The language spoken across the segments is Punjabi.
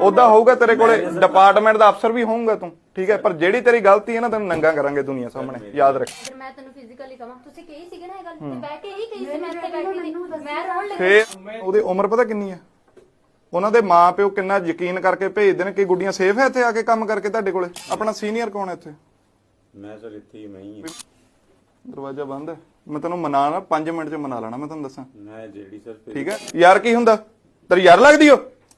ਉਦਾਂ ਹੋਊਗਾ ਤੇਰੇ ਕੋਲੇ ਡਿਪਾਰਟਮੈਂਟ ਦਾ ਅਫਸਰ ਵੀ ਹੋਊਗਾ ਤੂੰ ਠੀਕ ਹੈ? ਪਰ ਜਿਹੜੀ ਤੇਰੀ ਗਲਤੀ ਹੈ ਨਾ ਤੈਨੂੰ ਨੰਗਾ ਕਰਾਂਗੇ ਦੁਨੀਆ ਸਾਹਮਣੇ ਯਾਦ ਰੱਖ। ਫਿਰ ਮੈਂ ਤੈਨੂੰ ਫਿਜ਼ੀਕਲੀ ਕਹਾਂ ਤੁਸੀਂ ਕਹੀ ਸੀਗੇ ਨਾ ਇਹ ਗੱਲ ਤੇ ਬਹਿ ਕੇ ਹੀ ਕਹੀ ਸੀ ਮੈਂ ਇੱਥੇ ਬੈਠੀ ਸੀ ਮੈਂ ਰੋਣ ਲੱਗੀ। ਫੇਰ ਉਹਦੀ ਉਮਰ ਪਤਾ ਕਿੰਨੀ ਹੈ? ਉਹਨਾਂ ਦੇ ਮਾਪਿਓ ਕਿੰਨਾ ਯਕੀਨ ਕਰਕੇ ਭੇਜਦੇ ਨੇ ਕਿ ਗੁੱਡੀਆਂ ਸੇਫ ਹੈ ਇੱਥੇ ਆ ਕੇ ਕੰਮ ਕਰਕੇ ਤੁਹਾਡੇ ਕੋਲੇ? ਆਪਣਾ ਸੀਨੀਅਰ ਕੌਣ ਹੈ ਇੱਥੇ? ਮੈਂ ਸਰ ਇੱਥੇ ਹੀ ਮੈਂ ਹੀ ਹਾਂ। ਦਰਵਾਜ਼ਾ ਬੰਦ ਹੈ। ਮੈਂ ਤੈਨੂੰ ਮਨਾ ਨਾ 5 ਮਿੰਟ ਚ ਮਨਾ ਲੈਣਾ ਮੈਂ ਤੁਹਾਨੂੰ ਦੱਸਾਂ। ਮੈਂ ਜਿਹੜੀ ਸਰ ਠੀਕ ਹੈ? ਯਾਰ ਕੀ ਹੁੰਦਾ? ਤੇਰੀ ਯਾਰ ਲੱਗਦੀ ਓ?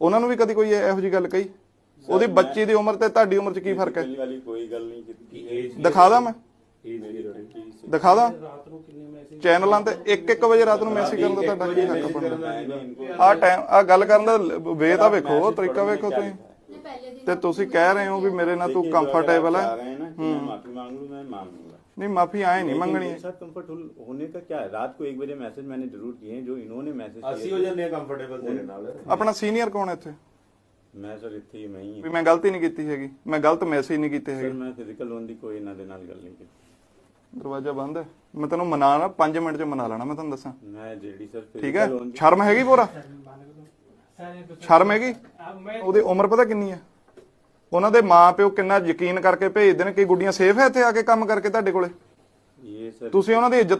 ਉਹਨਾਂ ਨੂੰ ਵੀ ਕਦੀ ਕੋਈ ਇਹੋ ਜੀ ਗੱਲ ਕਹੀ? ਉਹਦੀ ਬੱਚੀ ਦੀ ਉਮਰ ਤੇ ਤੁਹਾਡੀ ਉਮਰ 'ਚ ਕੀ ਫ਼ਰਕ ਹੈ? ਪਹਿਲੀ ਵਾਲੀ ਕੋਈ ਗੱਲ ਨਹੀਂ ਕੀਤੀ ਏਜ ਦਿਖਾ ਦਾਂ ਮੈਂ? ਏਜ ਮੇਰੀ ਰੋਟੀ ਸੀ ਦਿਖਾ ਦਾਂ? ਚੈਨਲਾਂ ਤੇ 1-1 ਵਜੇ ਰਾਤ ਨੂੰ ਮੈਸੇਜ ਕਰਨ ਦਾ ਤੁਹਾਡਾ ਕੀ ਹੱਕ ਬਣਦਾ? ਆ ਟਾਈਮ ਆ ਗੱਲ ਕਰਨ ਦਾ ਵੇ ਤਾਂ ਵੇਖੋ ਤਰੀਕਾ ਵੇਖੋ ਤੁਸੀਂ। ਤੇ ਤੁਸੀਂ ਕਹਿ ਰਹੇ ਹੋ ਵੀ ਮੇਰੇ ਨਾਲ ਤੂੰ ਕੰਫਰਟੇਬਲ आ ਹੈ गए ना कि मैं माफी मांग लूं मैं मांग लूंगा ਨਹੀਂ ਮਾਫੀ ਆਏ ਨਹੀਂ लेकिन ਮੰਗਣੀ मेरे साथ कंफर्टेबल होने का क्या है रात को एक बजे मैसेज मैंने जरूर किए हैं जो इन्होंने मैसेज ਅਸੀਂ ਹੋ ਜਾਂਦੇ ਆ ਕੰਫਰਟੇਬਲ ਤੇਰੇ ਨਾਲ ਆਪਣਾ ਸੀਨੀਅਰ ਕੌਣ ਹੈ ਇੱਥੇ मैं सर ਇੱਥੇ ਹੀ ਮੈਂ ਹੀ ਵੀ ਮੈਂ ਗਲਤੀ ਨਹੀਂ ਕੀਤੀ ਹੈਗੀ ਮੈਂ ਗਲਤ ਮੈਸੇਜ ਨਹੀਂ ਕੀਤੇ ਸਰ ਹੈਗੇ ਮੈਂ ਫਿਜ਼ੀਕਲ ਲੋਨ ਦੀ ਕੋਈ ਇਹਨਾਂ ਦੇ ਨਾਲ ਗੱਲ ਨਹੀਂ ਕੀਤੀ ਦਰਵਾਜ਼ਾ ਬੰਦ ਹੈ ਮੈਂ ਤੈਨੂੰ ਮਨਾ ਨਾ 5 ਮਿੰਟ 'ਚ ਮਨਾ ਲੈਣਾ ਮੈਂ ਤੁਹਾਨੂੰ ਦੱਸਾਂ ਮੈਂ ਜਿਹੜੀ ਸਰ ਠੀਕ ਹੈ ਫਿਜ਼ੀਕਲ ਲੋਨ ਸ਼ਰਮ ਹੈਗੀ ਪੂਰਾ ਸ਼ਰਮ ਹੈਗੀ? ਉਹਦੀ ਉਮਰ ਪਤਾ ਕਿੰਨੀ ਹੈ? ਉਹਨਾਂ ਦੇ ਮਾਪਿਓ ਕਿੰਨਾ ਯਕੀਨ ਕਰਕੇ ਭੇਜਦੇ ਨੇ ਕਿ ਗੁੱਡੀਆਂ ਸੇਫ ਹੈ ਇੱਥੇ ਆ ਕੇ ਕੰਮ ਕਰਕੇ ਤੁਹਾਡੇ ਕੋਲੇ? ਤੁਸੀਂ ਉਹਨਾਂ ਦੀ ਇੱਜ਼ਤ